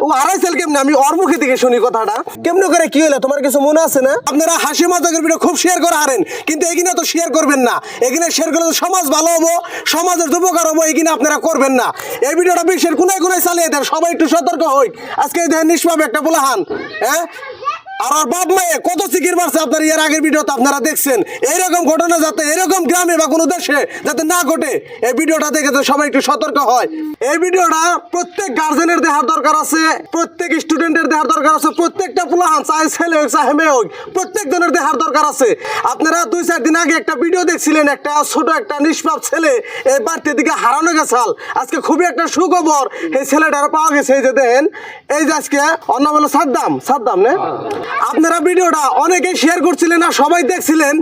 ও কেমনে? আমি শুনি কথাটা। করে কি হলো? তোমার কিছু মনে আছে না? আপনারা ভিডিও খুব শেয়ার করে কিন্তু তো শেয়ার করবেন না। শেয়ার করলে সমাজ ভালো হব, সমাজের হব আপনারা করবেন না। এই চালিয়ে সবাই একটু সতর্ক হই। আজকে নিষ্পাপ একটা পোলাহান হ্যাঁ? আর ওর বাপ মায়ে কত সিকির মারছে আপনার এর আগের ভিডিওতে আপনারা দেখছেন। এইরকম ঘটনা যাতে এরকম গ্রামে বা কোনো দেশে যাতে না ঘটে, এই ভিডিওটা দেখে তো সবাই একটু সতর্ক হয়। এই ভিডিওটা প্রত্যেক গার্জেনের দেখার দরকার আছে, প্রত্যেক স্টুডেন্টের দেখার দরকার আছে, প্রত্যেকটা পোলাহান, চাই ছেলে হোক, চাই মেয়ে হোক, প্রত্যেক জনের দেখার দরকার আছে। আপনারা দুই চার দিন আগে একটা ভিডিও দেখছিলেন, একটা ছোট একটা নিষ্পাপ ছেলে, এই বাড়িতে দিকে হারানো গেছাল আজকে খুবই একটা সুখবর, এই ছেলেটার পাওয়া গেছে, এই যে দেখেন, এই যে আজকে অন্য বলো সাদ্দাম সাদ্দাম না? আপনারা ভিডিওটা অনেকে শেয়ার করছিলেন আর সবাই দেখছিলেন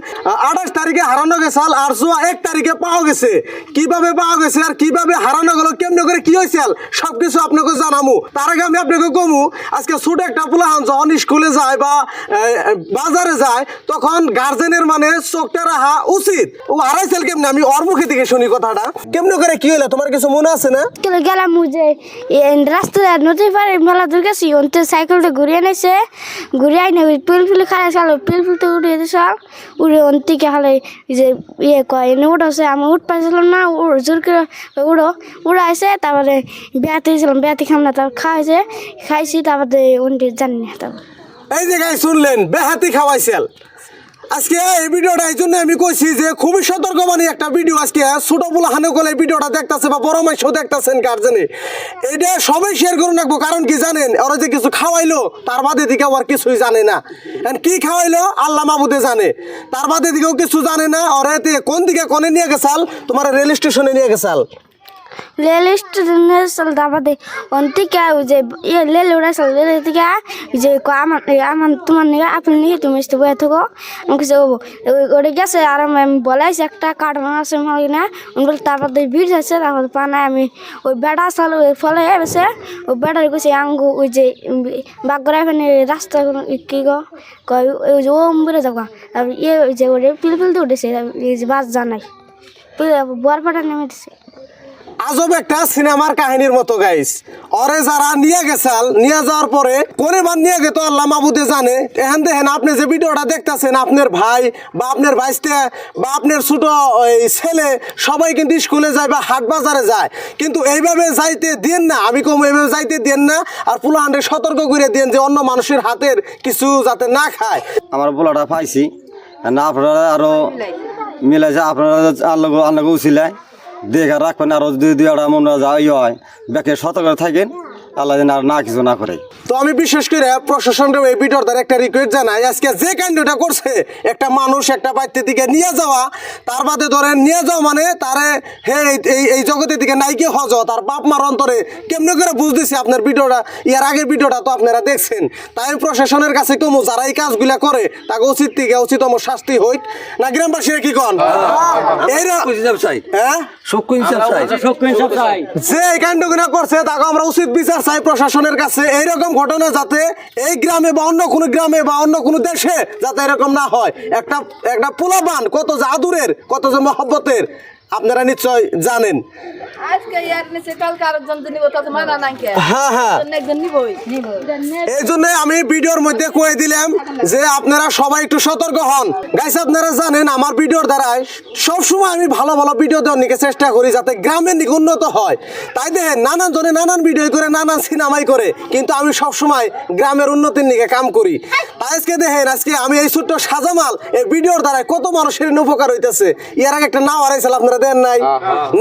আঠাশ তারিখে হারানো গেছাল আর জোয়া এক তারিখে পাওয়া গেছে। কীভাবে পাওয়া গেছে আর কীভাবে হারানো গেল, কেমনে করে কি হয়েছে সবকিছু আপনাকে জানামু। তার আগে আমি আপনাকে কমু, আজকে ছোট একটা পোলাহান যখন স্কুলে যায় বা বাজারে যায়, তখন গার্জেনের মানে চোখটা রাখা উচিত। ও হারাইছিল কেমনে? আমি ওর মুখে থেকে শুনি কথাটা। কেমনে করে কি হলো? তোমার কিছু মনে আছে না? গেলাম যে রাস্তা নদীর পাড়ে মেলা দূর গেছি অন্তে সাইকেলটা ঘুরিয়ে এনেছে। ঘুরিয়ে আইনে ওই পিল পিল খালে চালো, পিল উঠে উঠিয়ে দিছে। উড়ে অন্তিকে হালে যে ইয়ে কয়, এনে উঠাছে আমি উঠ পাইছিলাম না জোর করে উড়ো। উড়াইছে তারপরে বেয়াতে গেছিলাম বেয়াতে খাম না, তারপর খাওয়াইছে, খাইছি, তারপরে অন্তি জানি না, তারপর। এই যে গাই শুনলেন, বেহাতি খাওয়াইছেল আজকে এই ভিডিওটা এই জন্য আমি কইছি যে খুবই সতর্কবাণী একটা ভিডিও আজকে। ছোট পোলা হানে কলে ভিডিওটা দেখতাছে বা বড় মাইশও দেখতাছেন গার্জেনে এটা সবাই শেয়ার করুন রাখব, কারণ কি জানেন, ওরা যে কিছু খাওয়াইলো, তার বাদে দিকে আর কিছুই জানে না। কি খাওয়াইলো, আল্লাহ মাবুদে জানে। তার বাদে দিকেও কিছু জানে না, ওরা কোন দিকে কোনে নিয়ে গেছাল তোমার রেল স্টেশনে নিয়ে গেছাল তারপরে অন্তিকে যে ইয়ে লেল উড়াইছিল লেল থেকে যে কয় আমার, এই আমার তোমার আপনি নিয়ে তুমি এসে বয়ে থাকো। আমি কিছু ওটা গেছে, আর বলাইছি একটা কার্টন আছে আমার না বলি তারপরে ভিড় যাচ্ছে তারপরে পানায় আমি। ওই বেড়া চাল ওই ফলে এসে ওই বেড়ার গেছে আঙ্গু, ওই যে বাগরা এখানে রাস্তা কি গো? কয়, ওই যে, ও বেড়ে যাব। তারপর ইয়ে ওই যে ওটা পিল পিলতে উঠেছে, এই যে বাস জানাই। বর ফাটা নেমে দিছে। আজব একটা সিনেমার কাহিনীর মতো গাইস অরে যারা নিয়ে গেছাল নিয়ে যাওয়ার পরে কোনে বার নিয়ে গেতো আল্লাহ মাবুদে জানে। এখান দেখেন, আপনি যে ভিডিওটা দেখতেছেন, আপনার ভাই বা আপনার ভাইস্তে বা আপনার ছোট ছেলে, সবাই কিন্তু স্কুলে যায় বা হাট বাজারে যায়। কিন্তু এইভাবে যাইতে দেন না। আমি কম এইভাবে যাইতে দেন না। আর পুলাহান্ডে সতর্ক করে দেন যে অন্য মানুষের হাতের কিছু যাতে না খায়। আমার বলাটা পাইছি। না, আপনারা আরও মিলাইছে, আপনারা আল্লাহ আল্লাহ উচিলায়। দেখে রাখবেন আরও দুই দুই আড়া মনে যায় ইয়ে হয় ব্যাকে সতর্ক থাকেন। আল্লাহ যেন আর না কিছু না করে। তো আমি বিশেষ করে প্রশাসনকে এই ভিডিওর দ্বারা একটা রিকোয়েস্ট জানাই আজকে যে কাণ্ডটা করছে একটা মানুষ একটা বাড়িতে দিকে নিয়ে যাওয়া তার বাদে ধরেন নিয়ে যাওয়া মানে তারে হে এই- এই জগতের দিকে নাইকে হজ তার বাপ মার অন্তরে কেমনে করে বুঝতেছি আপনার ভিডিওটা? ইয়ার আগের ভিডিওটা তো আপনারা দেখছেন। তাই প্রশাসনের কাছে কমু যারা এই কাজগুলা করে তাকে উচিত থেকে উচিতম শাস্তি হইক না গ্রামবাসীরা কি কন? এই হ্যাঁ? যে এই কাণ্ডগুলো করছে তাকে আমরা উচিত বিচার চাই প্রশাসনের কাছে এইরকম ঘটনা যাতে এই গ্রামে বা অন্য কোনো গ্রামে বা অন্য কোনো দেশে যাতে এরকম না হয়। একটা একটা পোলাবান কত যে আদুরের কত যে মহব্বতের আপনারা নিশ্চয় জানেন। ইয়ার হ্যাঁ হ্যাঁ। এই জন্য আমি ভিডিওর মধ্যে কয়ে দিলাম যে আপনারা সবাই একটু সতর্ক হন। গাইস আপনারা জানেন আমার ভিডিওর দ্বারাই সবসময় আমি ভালো ভালো ভিডিও দেওয়ার নিকে চেষ্টা করি যাতে গ্রামের নিকে উন্নত হয়। তাই দেখেন নানান জনে নানান ভিডিও করে নানান সিনেমাই করে কিন্তু আমি সবসময় গ্রামের উন্নতির নিকে কাম করি। তাই আজকে দেখেন আজকে আমি এই ছোট্ট সাজামাল এই ভিডিওর দ্বারাই কত মানুষের উপকার হইতেছে। এর আগে একটা নাও হারাইছিল আপনারা দেন নাই।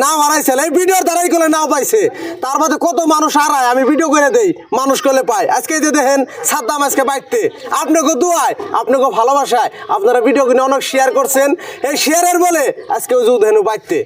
না হারাইছে এই ভিডিওর দ্বারাই করে নাও পাইছে। তার মধ্যে কত মানুষ হারায় আমি ভিডিও করে দেই মানুষ করলে পায়। আজকে যে দেখেন সাদ্দাম আজকে বাইতে আপনাকে দোয়ায় আপনাকে ভালোবাসায় আপনারা ভিডিও কিনে অনেক শেয়ার করছেন। এই শেয়ারের বলে আজকে ওই দেন দেখেন বাইতে